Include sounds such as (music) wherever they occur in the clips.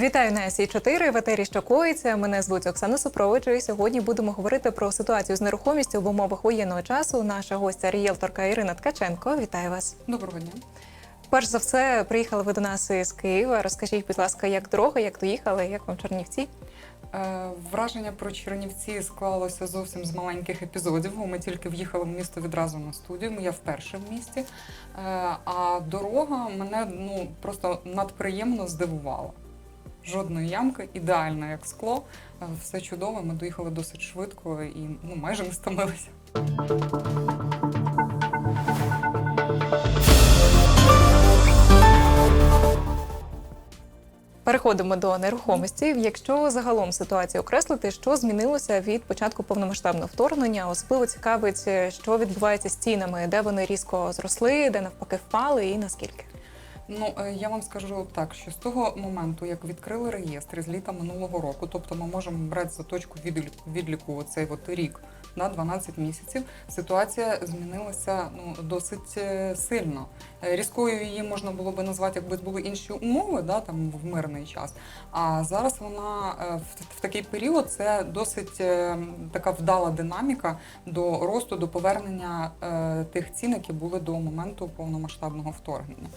Вітаю на сі 4 в етері що коїться. Мене звуть Оксана Супроводжу. І сьогодні будемо говорити про ситуацію з нерухомістю в умовах воєнного часу. Наша гостя рієлторка Ірина Ткаченко. Вітаю вас. Доброго дня. Перш за все, приїхали ви до нас із Києва. Розкажіть, будь ласка, як дорога, як доїхали, як вам Чернівці? Е, Враження про Чернівці склалося зовсім з маленьких епізодів. Ми тільки в'їхали в місто відразу на студію. Я вперше в місті. Е, А дорога мене ну просто надприємно здивувала. Жодної ямки, ідеальна як скло. Е, Все чудово. Ми доїхали досить швидко і ну майже не стомилися. Переходимо до нерухомості. Якщо загалом ситуацію окреслити, що змінилося від початку повномасштабного вторгнення, особливо цікавить, що відбувається з цінами, де вони різко зросли, де навпаки впали, і наскільки. Ну е, я вам скажу так, що з того моменту, як відкрили реєстри з літа минулого року, тобто ми можемо брати за точку відліку, відліку оцей от рік на 12 місяців, ситуація змінилася ну досить е, сильно. Е, Різкою її можна було би назвати, якби були інші умови, да там в мирний час. А зараз вона е, в, в такий період це досить така вдала динаміка до росту, до повернення е, тих цін, які були до моменту повномасштабного вторгнення.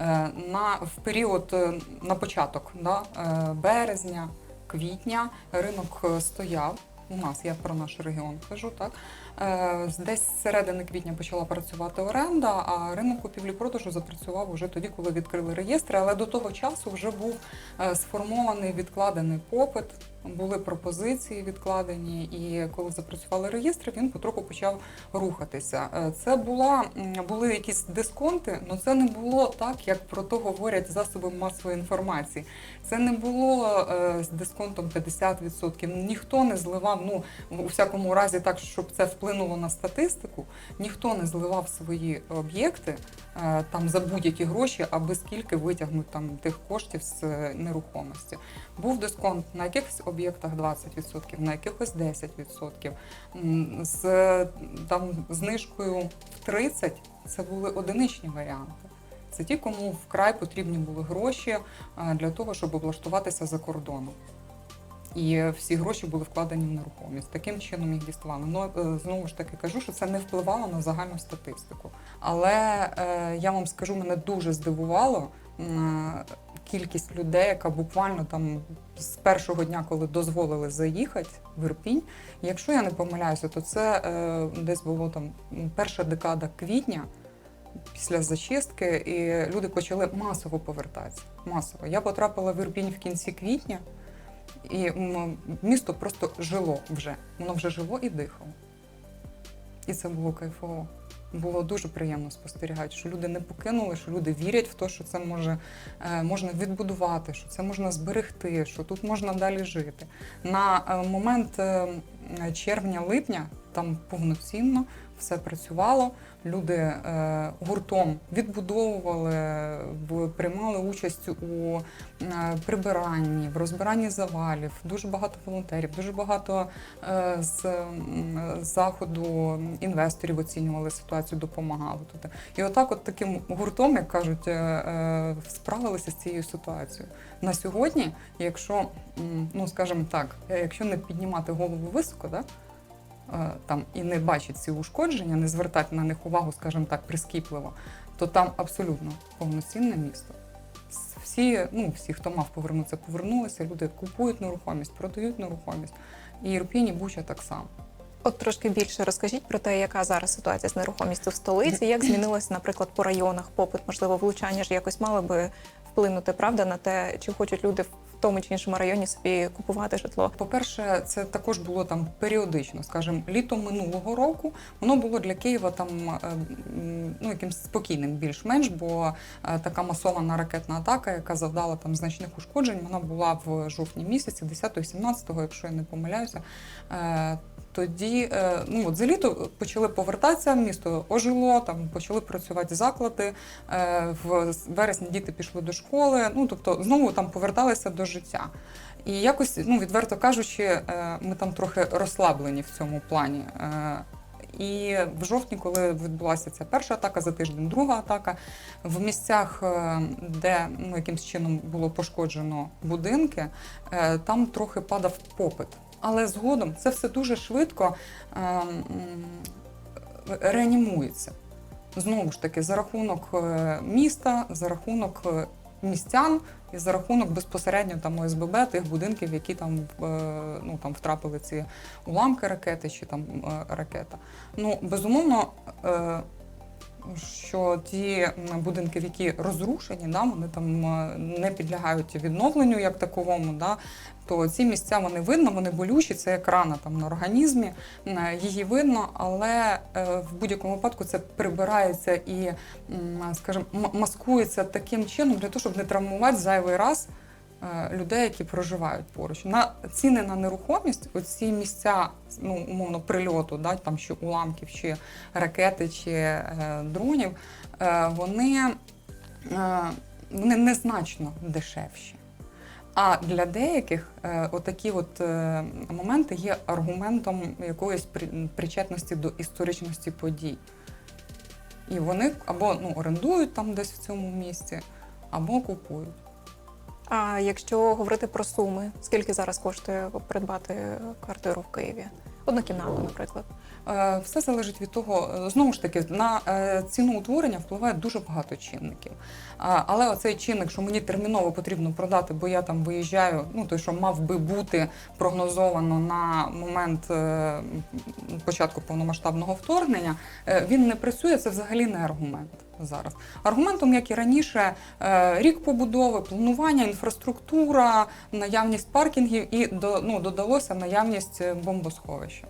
Е, На в період на початок да, е, березня, квітня ринок стояв. У нас я про наш регіон кажу, так Е, десь з середини квітня почала працювати оренда, а ринок купівлі-продажу запрацював уже тоді, коли відкрили реєстри. Але до того часу вже був е, сформований відкладений попит, були пропозиції відкладені, і коли запрацювали реєстри, він потроху почав рухатися. Е, Це була були якісь дисконти, але це не було так, як про то говорять засоби масової інформації. Це не було е, з дисконтом 50%. Ніхто не зливав, ну у всякому разі, так щоб це вплинуло на статистику. Ніхто не зливав свої об'єкти е, там за будь-які гроші, аби скільки витягнуть там тих коштів з е, нерухомості. Був дисконт на якихось об'єктах 20%, на якихось 10%. З там знижкою в 30% це були одиничні варіанти. Це ті, кому вкрай потрібні були гроші для того, щоб облаштуватися за кордоном. І всі гроші були вкладені в нерухомість. Таким чином їх діставали. Ну е, знову ж таки кажу, що це не впливало на загальну статистику. Але е, я вам скажу, мене дуже здивувало е, кількість людей, яка буквально там з першого дня, коли дозволили заїхати в Ірпінь. Якщо я не помиляюся, то це десь було там перша декада квітня. Після зачистки і люди почали масово повертатися. Масово. Я потрапила в Ірпінь в кінці квітня, і місто просто жило вже. Воно вже жило і дихало. І це було кайфово. Було дуже приємно спостерігати, що люди не покинули, що люди вірять в те, що це може, е, можна відбудувати, що це можна зберегти, що тут можна далі жити. На е, момент е, червня-липня там повноцінно все працювало. Люди е, гуртом відбудовували, приймали участь у е, прибиранні, в розбиранні завалів. Дуже багато волонтерів, дуже багато е, з заходу інвесторів оцінювали ситуацію, допомагали тут. І отак, от таким гуртом, як кажуть, справилися з цією ситуацією. На сьогодні, якщо ну скажімо так, якщо не піднімати голову високо, да, там і не бачить ці ушкодження, не звертати на них увагу, скажімо так, прискіпливо, то там абсолютно повноцінне місто. Всі, ну, всі, хто мав повернутися, повернулися, люди купують нерухомість, продають нерухомість. І Ірпінь, Буча так само. От трошки більше розкажіть про те, яка зараз ситуація з нерухомістю в столиці, як змінилося, наприклад, по районах попит, можливо, влучання ж якось мали би вплинути, правда, на те, чи хочуть люди тому чи іншому районі собі купувати житло. По-перше, це також було там періодично, скажімо, літом минулого року воно було для Києва там е, ну, якимсь спокійним більш-менш, бо е, така масована ракетна атака, яка завдала там значних ушкоджень, вона була в жовтні місяці, 10-17, якщо я не помиляюся. Тоді, е, ну от за літо почали повертатися, місто ожило, там почали працювати заклади. е, В вересні діти пішли до школи. Ну тобто знову там поверталися до життя. І якось, ну відверто кажучи, е, ми там трохи розслаблені в цьому плані. І в жовтні, коли відбулася ця перша атака, за тиждень друга атака, в місцях, де ну, якимсь чином було пошкоджено будинки, там трохи падав попит. Але згодом це все дуже швидко е, реанімується. Знову ж таки, за рахунок е, міста, за рахунок е, містян і за рахунок безпосередньо там ОСББ, тих будинків, які там, е, ну, там втрапили ці уламки ракети чи там ракета. Ну, безумовно, що ті будинки, які розрушені, да, вони там не підлягають відновленню як таковому, да, то ці місця вони видно, вони болючі, це як рана там на організмі, її видно, але е, в будь-якому випадку це прибирається і, скажімо, маскується таким чином для того, щоб не травмувати зайвий раз людей, які проживають поруч. На ціни на нерухомість, оці місця, ну умовно, прильоту, да, там чи уламків, чи ракети, чи е, дронів, е, вони, е, вони незначно дешевші. А для деяких е, отакі от е, моменти є аргументом якоїсь при- причетності до історичності подій. І вони або ну, орендують там десь в цьому місці, або купують. А якщо говорити про суми, скільки зараз коштує придбати квартиру в Києві? Однокімнатну, наприклад. Е, Все залежить від того, е, знову ж таки, на е, ціну утворення впливає дуже багато чинників. Але оцей чинник, що мені терміново потрібно продати, бо я там виїжджаю, ну той, що мав би бути прогнозовано на момент початку повномасштабного вторгнення, він не працює. Це взагалі не аргумент зараз. Аргументом, як і раніше, е, рік побудови, планування, інфраструктура, наявність паркінгів і ну, додалося наявність е, бомбосховища.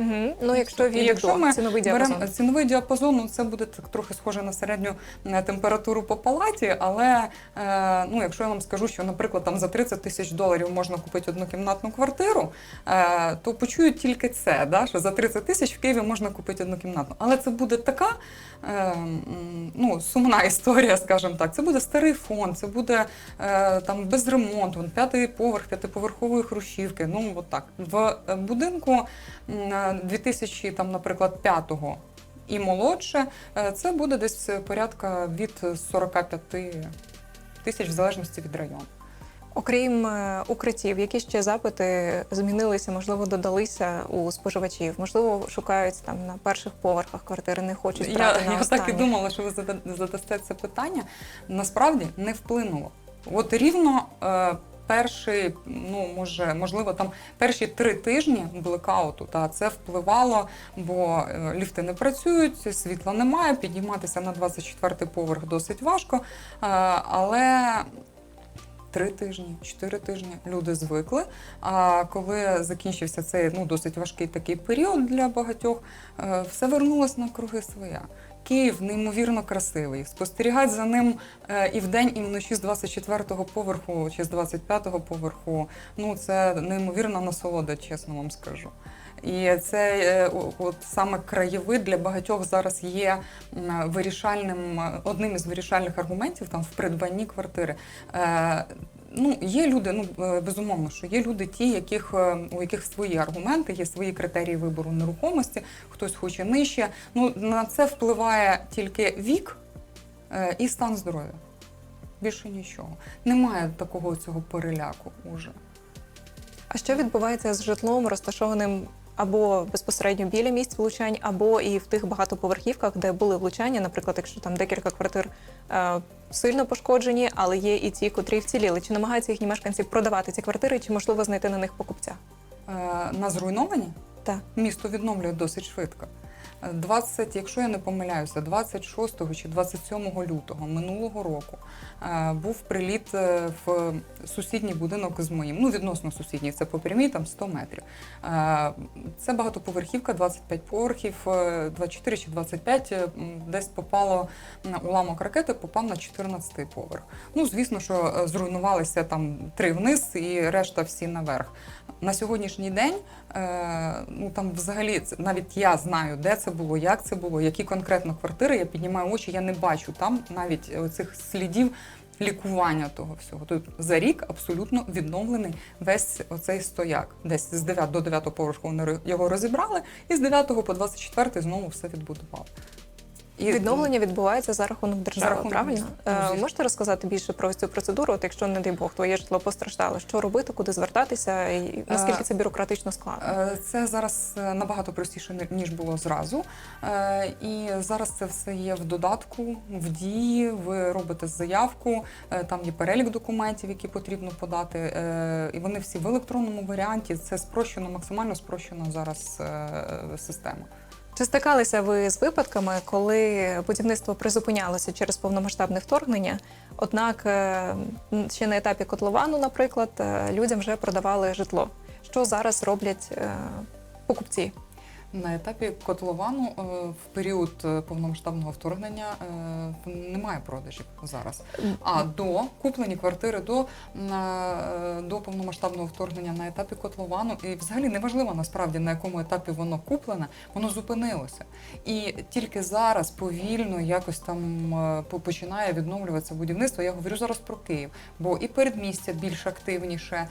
Угу. Ну, якщо від якщо до, ми ціновий діапазон. Беремо ціновий діапазон, ну, це буде так трохи схоже на середню е, температуру по палаті, але е, ну, якщо я вам скажу, що, наприклад, там за 30 тисяч доларів можна купити однокімнатну квартиру, е, то почують тільки це, да, що за 30 тисяч в Києві можна купити однокімнатну. Але це буде така е, ну, сумна (laughs) історія, скажімо так. Це буде старий фонд, це буде е, там без ремонту, п'ятий поверх, п'ятиповерхової хрущівки. Ну, от так. В е, будинку м, 2000, там, наприклад, 5-го і молодше, е, це буде десь порядка від 45 тисяч в залежності від району. Окрім е, укриттів, які ще запити змінилися, можливо, додалися у споживачів, можливо, шукають там на перших поверхах квартири, не хочуть Я, на я так і думала, що ви задасте це питання. Насправді не вплинуло. От рівно перший, ну може, можливо, там перші три тижні блекауту, та це впливало, бо е, ліфти не працюють, світла немає, підійматися на 24-й поверх досить важко. Е, але Три тижні, чотири тижні люди звикли. А коли закінчився цей ну досить важкий такий період для багатьох, е, все вернулось на круги своя. Київ неймовірно красивий. Спостерігати за ним е, і вдень, і вночі з 24-го поверху чи з 25-го поверху. Ну це неймовірна насолода, чесно вам скажу. І це е, от саме краєвид для багатьох зараз є вирішальним, е, одним із вирішальних аргументів там в придбанні квартири. Ну, є люди, ну е, безумовно, що є люди, ті, яких е, у яких свої аргументи, є свої критерії вибору нерухомості, хтось хоче нижче. Ну на це впливає тільки вік е, і стан здоров'я. Більше нічого. Немає такого цього переляку уже. А що відбувається з житлом, розташованим або безпосередньо біля місць влучань, або і в тих багатоповерхівках, де були влучання, наприклад, якщо там декілька квартир е, сильно пошкоджені, але є і ті, котрі вціліли. Чи намагаються їхні мешканці продавати ці квартири, чи можливо знайти на них покупця? Е, на зруйновані Так. місто відновлює досить швидко. Е, 20, якщо я не помиляюся, 26 чи 27 лютого минулого року е, був приліт е, в сусідній будинок з моїм, ну відносно сусідній, це по прямій, там 100 метрів. Е, Це багатоповерхівка, 25 поверхів, е, 24 чи 25, е, десь попало на уламок ракети, попав на 14 поверх. Ну, звісно, що зруйнувалися там три вниз і решта всі наверх. На сьогоднішній день е, ну там взагалі навіть я знаю, де це було, як це було, які конкретно квартири. Я піднімаю очі, я не бачу там навіть цих слідів лікування того всього. Тобто за рік абсолютно відновлений весь оцей стояк. Десь з 9 до 9 поверху вони його розібрали, і з 9 по 24 знову все відбудували. І Відновлення відбувається за рахунок держави, За рахунок правильно? Е, можете розказати більше про цю процедуру? От якщо, не дай Бог, твоє житло постраждало, що робити, куди звертатися, і наскільки Е, це бюрократично складно? Е, Це зараз е, набагато простіше ні- ніж було зразу. Е, І зараз це все є в додатку, в дії. Ви робите заявку, там є перелік документів, які потрібно подати. е, І вони всі в електронному варіанті. Це спрощено, максимально спрощена зараз е, система. Чи стикалися ви з випадками, коли будівництво призупинялося через повномасштабне вторгнення? Однак е, ще на етапі котловану, наприклад, е, людям вже продавали житло. Що зараз роблять е, покупці? На етапі котловану е, в період е, повномасштабного вторгнення е, немає продажів зараз. А до куплені квартири до, до повномасштабного вторгнення на етапі котловану, і взагалі неважливо насправді на якому етапі воно куплене, воно зупинилося. І тільки зараз повільно якось там починає відновлюватися будівництво. Я говорю зараз про Київ, бо і передмістя більш активніше,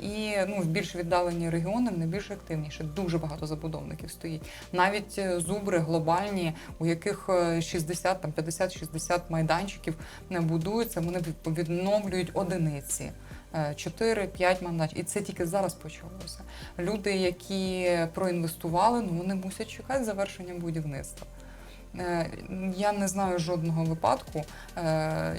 і ну, в більш віддалені регіони не більш активніше. Дуже багато забудовників стоїть. Навіть е, зубри глобальні, у яких е, 60, там 50-60 майданчиків не будуються, вони від- відновлюють одиниці. 4-5 майданчиків. І це тільки зараз почалося. Люди, які проінвестували, ну вони мусять чекати завершення будівництва. Е, Я не знаю жодного випадку, е,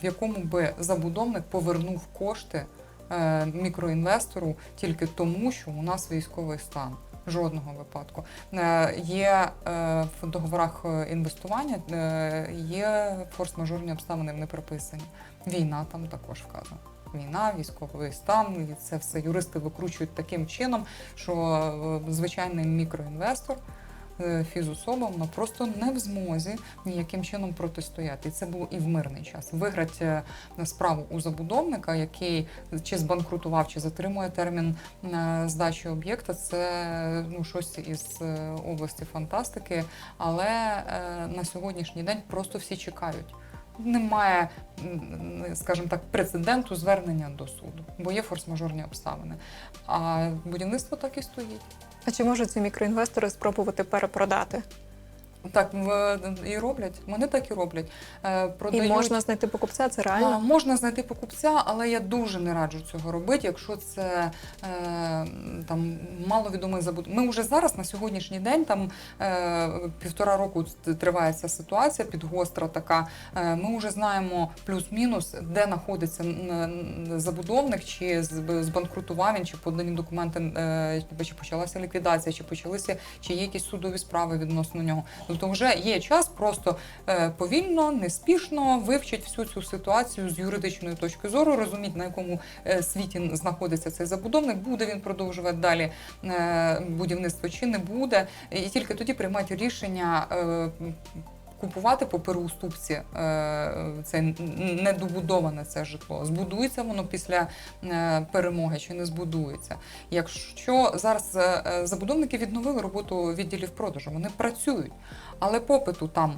в якому би забудовник повернув кошти е, мікроінвестору тільки тому, що у нас військовий стан. Жодного випадку. Е, Є е, в договорах е, інвестування, є форс-мажорні обставини не прописані. Війна там також вказана. Війна, військовий стан, і це все юристи викручують таким чином, що звичайний мікроінвестор фізособа, вона просто не в змозі ніяким чином протистояти. І це було і в мирний час. Виграти е, справу у забудовника, який чи збанкрутував, чи затримує термін е, здачі об'єкта, це ну щось із е, області фантастики. Але е, на сьогоднішній день просто всі чекають. Немає, скажімо так, прецеденту звернення до суду, бо є форс-мажорні обставини. А будівництво так і стоїть. А чи можуть ці мікроінвестори спробувати перепродати? Так в- і роблять. Вони так і роблять. Е, І Продають. можна знайти покупця, це А, реально? можна знайти покупця, але я дуже не раджу цього робити, якщо це е, там маловідомий забуд. Ми вже зараз на сьогоднішній день там е, півтора року т- триває ця ситуація, підгостра така. Е, ми вже знаємо плюс-мінус, де знаходиться м, м, забудовник, чи з- збанкрутував він, чи подані документи, е, чи почалася ліквідація, чи почалися, чи є якісь судові справи відносно нього. Тобто вже є час просто е, повільно, неспішно вивчити всю цю ситуацію з юридичної точки зору, розуміть, на якому е, світі знаходиться цей забудовник, буде він продовжувати далі е, будівництво чи не буде. І тільки тоді приймати рішення. Купувати по переуступці е, це недобудоване це житло. Збудується воно після е, перемоги чи не збудується. Якщо зараз е, забудовники відновили роботу відділів продажу, вони працюють, але попиту там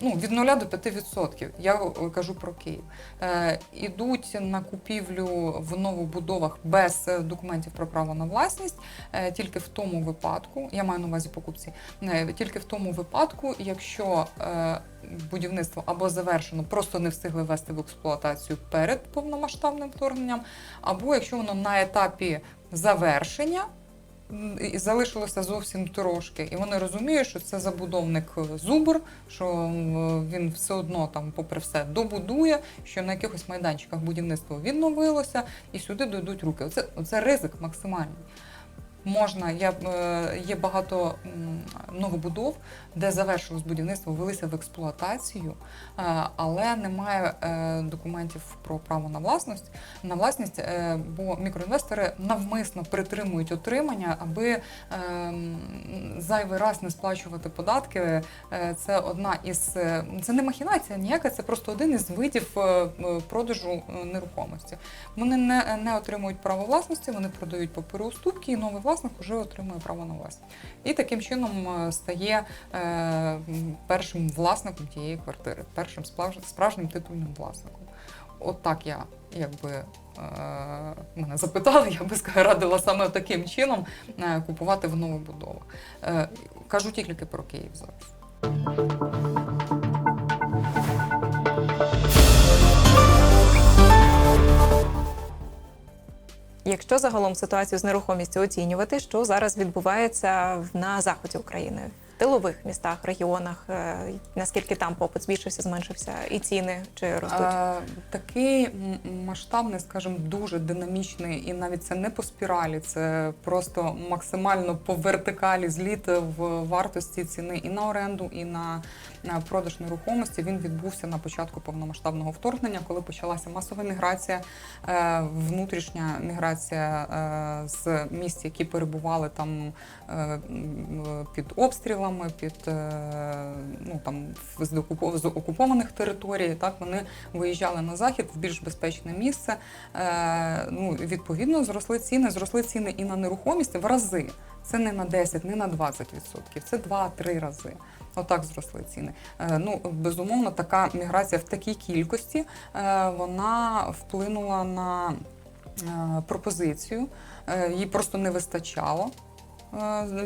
ну, від 0 до 5%. Я е, кажу про Київ. Е, ідуть на купівлю в новобудовах без е, документів про право на власність, е, тільки в тому випадку, я маю на увазі покупці, е, тільки в тому випадку, якщо е, будівництво або завершено, просто не встигли ввести в експлуатацію перед повномасштабним вторгненням, або якщо воно на етапі завершення. Залишилося зовсім трошки, і вони розуміють, що це забудовник зубр, що він все одно там, попри все, добудує, що на якихось майданчиках будівництво відновилося, і сюди дойдуть руки. Оце, оце ризик максимальний. Можна, я, е, є багато новобудов, де завершилось будівництво, ввелися в експлуатацію, е, але немає е, документів про право на власність, на власність, бо мікроінвестори навмисно притримують отримання, аби зайвий раз не сплачувати податки. Це одна із це не махінація ніяка, це просто один із видів продажу нерухомості. Вони не, не отримують право власності, вони продають по переуступки, і новий власник власник вже отримує право на власність. І таким чином е, стає е, першим власником тієї квартири, першим справжнім титульним власником. От так я якби. е, Мене запитали, я би радила саме таким чином купувати в новобудовах. Е, Кажу тільки про Київ зараз. Якщо загалом ситуацію з нерухомістю оцінювати, що зараз відбувається на заході України, в тилових містах, регіонах, е, наскільки там попит збільшився, зменшився, і ціни чи ростуть? Е, Такий масштабний, скажімо, дуже динамічний, і навіть це не по спіралі, це просто максимально по вертикалі зліт в вартості ціни і на оренду, і на продаж нерухомості. Він відбувся на початку повномасштабного вторгнення, коли почалася масова міграція, е, внутрішня міграція е, з місць, які перебували там е, під обстрілами, під ну там з окупованих територій. Так вони виїжджали на захід в більш безпечне місце. Ну відповідно, зросли ціни. Зросли ціни і на нерухомість в рази. Це не на 10, не на 20%, це 2-3 рази. Отак зросли ціни. Е, Ну безумовно, така міграція в такій кількості е, вона вплинула на е, пропозицію. Їй просто не вистачало.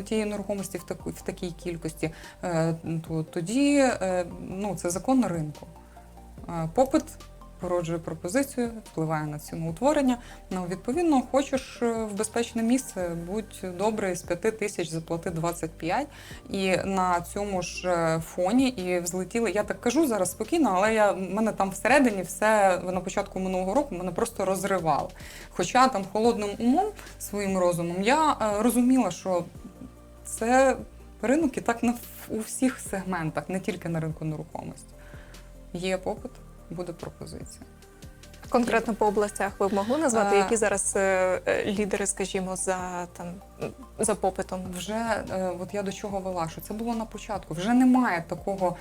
Тієї нерухомості в таку в такій кількості, то тоді ну це закон ринку. Попит породжує пропозицію, впливає на ціноутворення. Ну, відповідно, хочеш е, в безпечне місце, будь добрий, з 5 тисяч заплати 25. І на цьому ж е, фоні і взлетіли. Я так кажу зараз спокійно, але я в мене там всередині все на початку минулого року мене просто розривало. Хоча там холодним умом своїм розумом я е, розуміла, що це ринок і так на у всіх сегментах, не тільки на ринку нерухомості. Є попит, буде пропозиція. Конкретно по областях ви б могли назвати, Е, які зараз е, е, лідери, скажімо, за там за попитом? Вже от я до чого вела, що це було на початку. Вже немає такого,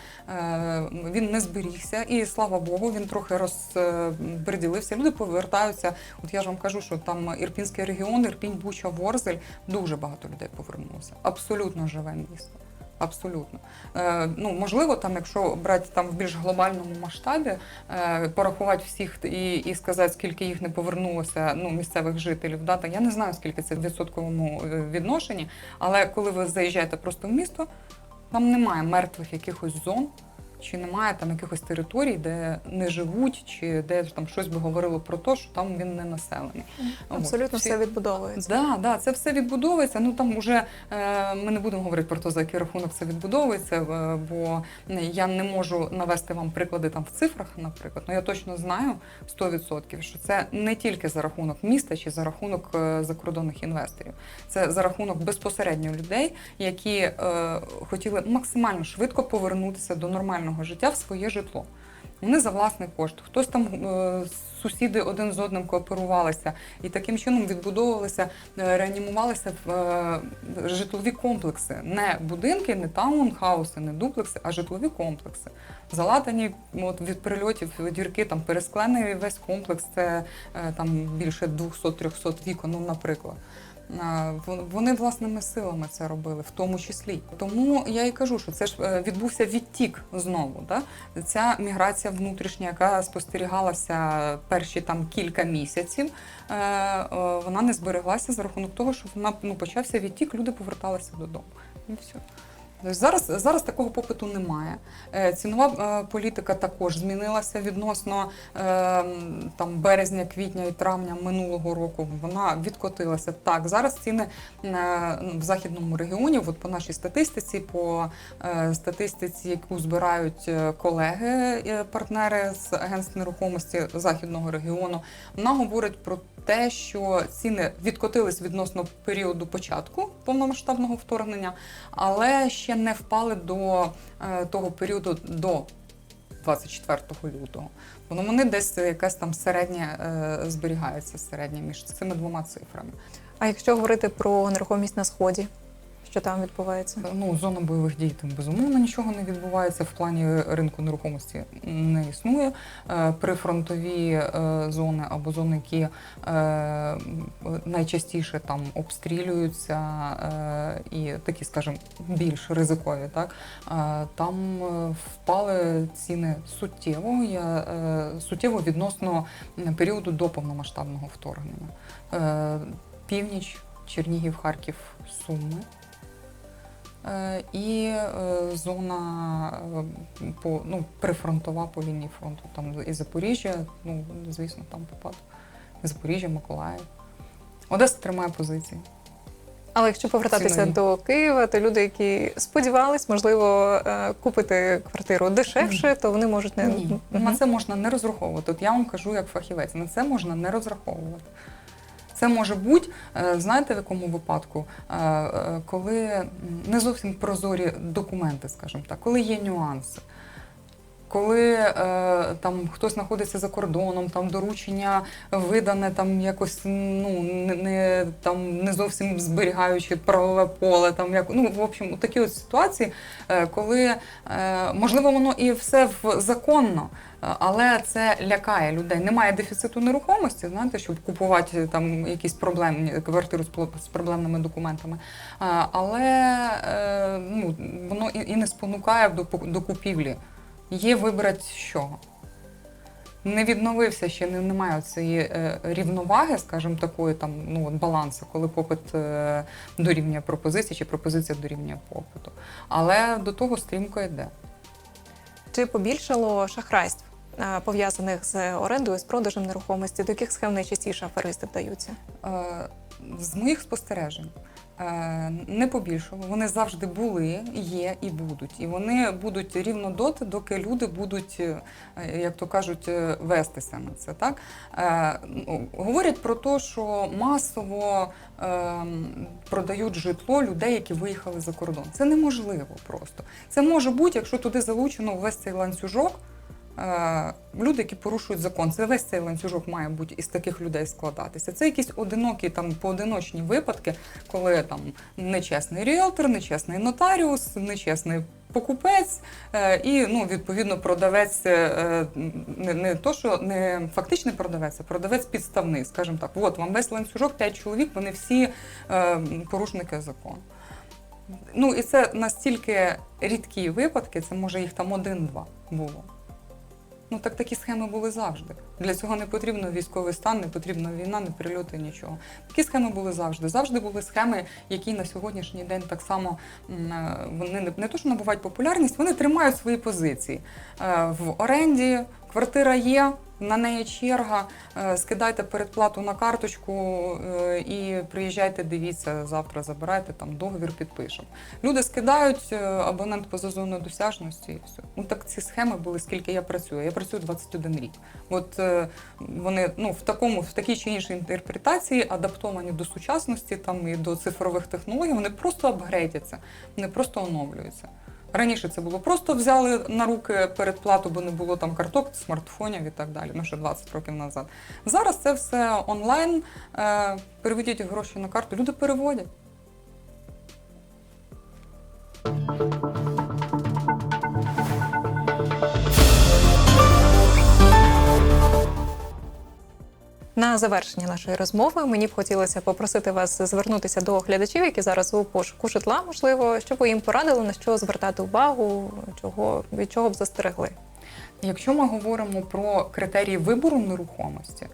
він не зберігся, і слава Богу, він трохи розприділився. Люди повертаються. От я ж вам кажу, що там Ірпінський регіон, Ірпінь, Буча, Ворзель, дуже багато людей повернулося. Абсолютно живе місто. Абсолютно. Е, ну, можливо, там, якщо брати там в більш глобальному масштабі, е, порахувати всіх і, і сказати, скільки їх не повернулося ну, місцевих жителів. Да? Я не знаю, скільки це в відсотковому е, відношенні, але коли ви заїжджаєте просто в місто, там немає мертвих якихось зон, чи немає там якихось територій, де не живуть, чи де там щось би говорило про те, що там він не населений. Абсолютно Всі- все відбудовується. Да, да, це все відбудовується. Ну там уже е, ми не будемо говорити про те, за який рахунок це відбудовується, е, бо я не можу навести вам приклади там в цифрах, наприклад. Ну я точно знаю 100%, що це не тільки за рахунок міста чи за рахунок е, закордонних інвесторів. Це за рахунок безпосередньо людей, які е, хотіли максимально швидко повернутися до нормального життя в своє житло. Вони за власний кошт. Хтось там е, сусіди один з одним кооперувалися і таким чином відбудовувалися, е, реанімувалися е, житлові комплекси. Не будинки, не таунхауси, не дуплекси, а житлові комплекси. Залатані от, від прильотів дірки, там пересклений весь комплекс, це там більше 200-300 вікон, ну, наприклад. Вони власними силами це робили, в тому числі. Тому я і кажу, що це ж е, відбувся відтік знову. Да? Ця міграція внутрішня, яка спостерігалася перші там кілька місяців, е, е, вона не збереглася за рахунок того, що вона ну, почався відтік, люди поверталися додому. І все. Тобто Зараз, зараз такого попиту немає. Е, Цінова е, політика також змінилася відносно е, там березня, квітня і травня минулого року. Вона відкотилася. Так, зараз ціни в західному регіоні, от по нашій статистиці, по статистиці, яку збирають е, колеги, е, партнери з агентств нерухомості західного регіону, вона говорить про те, що ціни відкотились відносно періоду початку повномасштабного вторгнення, але ще не впали до е, того періоду до 24 лютого. Воно вони десь якась там середнє е, зберігається середнє між цими двома цифрами. А якщо говорити про нерухомість на сході, що там відбувається? Ну, зона бойових дій там безумовно нічого не відбувається в плані ринку нерухомості не існує. Е, Прифронтові е, зони або зони, які е, найчастіше там обстрілюються е, і такі, скажімо, більш ризикові, так е, там е, впали ціни суттєво. Я е, суттєво відносно періоду до повномасштабного вторгнення. Е, Північ, Чернігів, Харків, Суми. Е, І е, зона е, по ну, прифронтова по лінії фронту. Там і Запоріжжя, ну звісно, там попад. Запоріжжя, Миколаїв. Одеса тримає позиції. Але якщо повертатися Цінові. до Києва, то люди, які сподівались, можливо, купити квартиру дешевше, то вони можуть не Ні, на це можна не розраховувати. От я вам кажу як фахівець, на це можна не розраховувати. Це може бути, е, знаєте, в якому випадку, Е, е, коли не зовсім прозорі документи, скажімо так, коли є нюанси. Коли е, там хтось знаходиться за кордоном, там доручення видане, там якось ну не, не там не зовсім зберігаючи правове поле, там як ну в общем, у такі от ситуації, е, коли е, можливо воно і все в законно, але це лякає людей. Немає дефіциту нерухомості, знаєте, щоб купувати там якісь проблемні квартиру з проблемними документами. Е, Але е, ну, воно і, не спонукає до, купівлі. Є вибрати з чого. Не відновився ще, не, немає цієї е, рівноваги, скажімо, такої там ну от балансу, коли попит е, дорівнює пропозиції чи пропозиція дорівнює попиту. Але до того стрімко йде. Чи побільшало шахрайств е, пов'язаних з орендою, з продажем нерухомості? До яких схем найчастіше аферисти вдаються? Е, з моїх спостережень е, не побільшало. Вони завжди були, є і будуть. І вони будуть рівно доти, доки люди будуть, е, як то кажуть, е, вестися на це. Так? Е, ну, Говорять про те, що масово е, продають житло людей, які виїхали за кордон. Це неможливо просто. Це може бути, якщо туди залучено весь цей ланцюжок. Е, Люди, які порушують закон, це весь цей ланцюжок має бути із таких людей складатися. Це якісь одинокі там поодиночні випадки, коли там нечесний ріелтор, нечесний нотаріус, нечесний покупець е, і ну відповідно продавець е, не, не то, що не фактичний продавець, а продавець підставний. скажімо так, от вам весь ланцюжок, п'ять чоловік, вони всі порушники закону. Ну і це настільки рідкі випадки, це може їх там один-два було. Ну так такі схеми були завжди. Для цього не потрібно військовий стан, не потрібна війна, не прильоти, нічого. Такі схеми були завжди. Завжди були схеми, які на сьогоднішній день так само е, вони не, то, що набувають популярність, вони тримають свої позиції. Е, В оренді квартира є, на неї черга, е, скидайте передплату на карточку е, і приїжджайте, дивіться, завтра забирайте, там договір підпишемо. Люди скидають е, абонент поза зоною досяжності і все. Ну так ці схеми були, скільки я працюю. Я працюю 21 рік. От вони ну, в, такому, в такій чи іншій інтерпретації адаптовані до сучасності там, і до цифрових технологій, вони просто апгрейдяться, вони просто оновлюються. Раніше це було просто взяли на руки передплату, бо не було там карток, смартфонів і так далі. Ну ще 20 років назад. Зараз це все онлайн. Е, переведіть гроші на карту. Люди переводять. На завершення нашої розмови мені б хотілося попросити вас звернутися до глядачів, які зараз у пошуку житла, можливо, щоб ви їм порадили на що звертати увагу, чого від чого б застерегли. Якщо ми говоримо про критерії вибору нерухомості,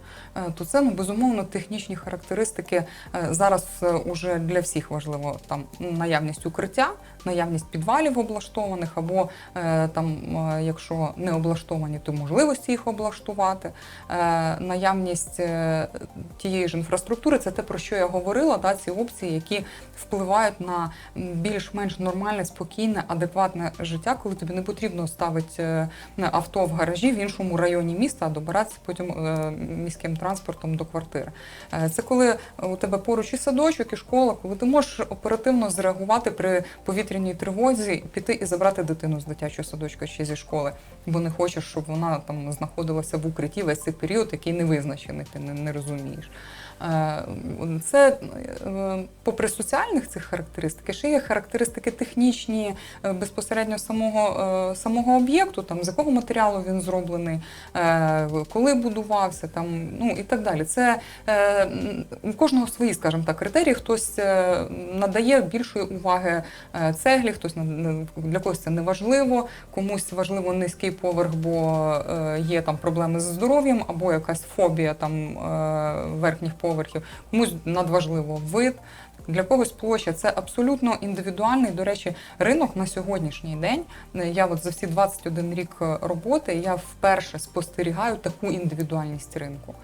то це ну безумовно технічні характеристики. Е, Зараз е, уже для всіх важливо там наявність укриття, наявність підвалів облаштованих, або е, там, е, якщо не облаштовані, то можливості їх облаштувати. Е, Наявність е, тієї ж інфраструктури це те, про що я говорила, та, ці опції, які впливають на більш-менш нормальне, спокійне, адекватне життя, коли тобі не потрібно ставити е, авто в гаражі в іншому районі міста, а добиратися потім е, міським транспортом до квартири. Е, Це коли у тебе поруч і садочок, і школа, коли ти можеш оперативно зреагувати при повітряній тривозі, піти і забрати дитину з дитячого садочка чи зі школи, бо не хочеш, щоб вона там знаходилася в укритті весь цей період, який не визначений, ти не розумієш. Е, Це е, попри соціальних цих характеристик, ще є характеристики технічні е, безпосередньо самого, самого об'єкту, там з якого матеріалу він зроблений, коли будувався, там ну і так далі. Це у кожного свої, скажімо так, критерії. Хтось надає більшої уваги цеглі, хтось для когось це не важливо, комусь важливо низький поверх, бо є там проблеми з здоров'ям або якась фобія там верхніх поверхів, комусь надважливо вид. Для когось площа це абсолютно індивідуальний. До речі, ринок на сьогоднішній день. е, Я от за всі 21 рік е, роботи я вперше спостерігаю таку індивідуальність ринку.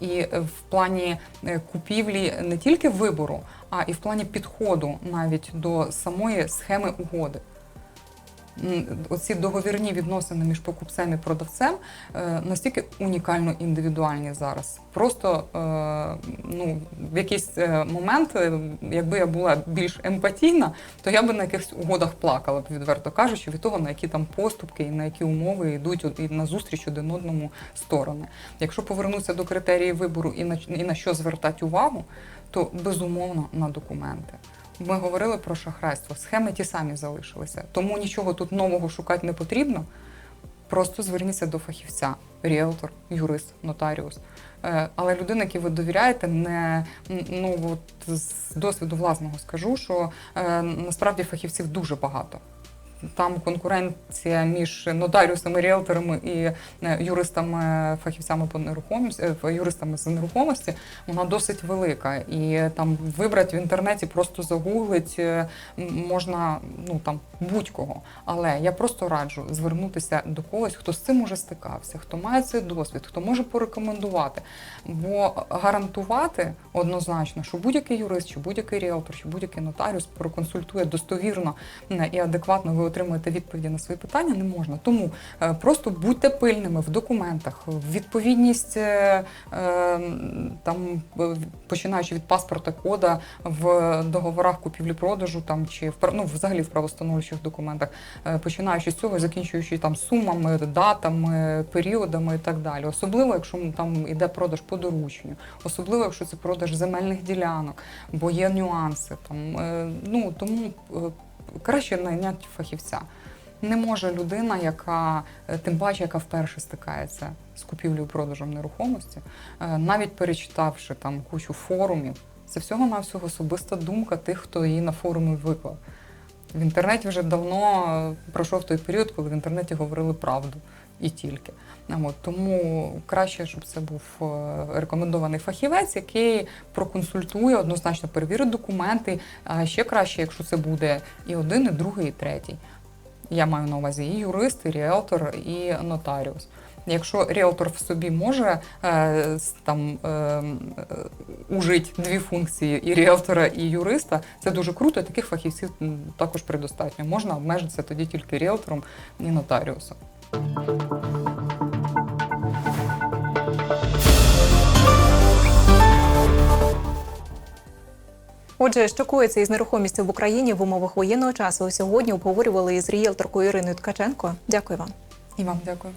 І е, в плані купівлі не тільки вибору, а і в плані підходу навіть до самої схеми угоди. Оці договірні відносини між покупцем і продавцем е, настільки унікально індивідуальні зараз. Просто е, ну, в якийсь е, момент, якби я була більш емпатійна, то я би на якихось угодах плакала б, відверто кажучи, від того, на які там поступки і на які умови йдуть і на зустріч один одному сторони. Якщо повернутися до критерії вибору і на, і на що звертати увагу, то безумовно на документи. Ми говорили про шахрайство, схеми ті самі залишилися. Тому нічого тут нового шукати не потрібно. Просто зверніться до фахівця, ріелтор, юрист, нотаріус. Е, Але людина, якій ви довіряєте, не ну от з досвіду власного скажу, що е, насправді фахівців дуже багато. Там конкуренція між нотаріусами, ріелторами і е, юристами, фахівцями по нерухомості, е, юристами з нерухомості, вона досить велика. І там вибрати в інтернеті, просто загуглить е, можна ну там будь-кого. Але я просто раджу звернутися до когось, хто з цим уже стикався, хто має цей досвід, хто може порекомендувати. Бо гарантувати однозначно, що будь-який юрист, чи будь-який ріелтор, чи будь-який нотаріус проконсультує достовірно е, і адекватно ви отримуєте відповіді на свої питання, не можна. Тому е, просто будьте пильними в документах, в відповідність е, е, там, е, починаючи від паспорта кода в договорах купівлі-продажу там чи в ну, взагалі в правостановчих документах, починаючи з цього, і закінчуючи там сумами, датами, періодами і так далі. Особливо, якщо там іде продаж по дорученню, особливо, якщо це продаж земельних ділянок, бо є нюанси. Там ну тому краще найняти фахівця. Не може людина, яка е, тим паче, яка вперше стикається з купівлею продажем нерухомості, е, навіть перечитавши там кучу форумів, це всього навсього особиста думка тих, хто її на форумі виклав. В інтернеті вже давно пройшов той період, коли в інтернеті говорили правду і тільки. От, тому краще, щоб це був е, рекомендований фахівець, який проконсультує, однозначно перевірить документи. А ще краще, якщо це буде і один, і другий, і третій. Я маю на увазі і юрист, і ріелтор, і нотаріус. Якщо ріелтор в собі може е, там е, е, ужить дві функції і ріелтора, і юриста, це дуже круто. Таких фахівців також предостатньо. Можна обмежитися тоді тільки ріелтором і нотаріусом. Отже, що коїться із нерухомістю в Україні в умовах воєнного часу сьогодні обговорювали із рієлторкою Іриною Ткаченко. Дякую вам. І вам дякую.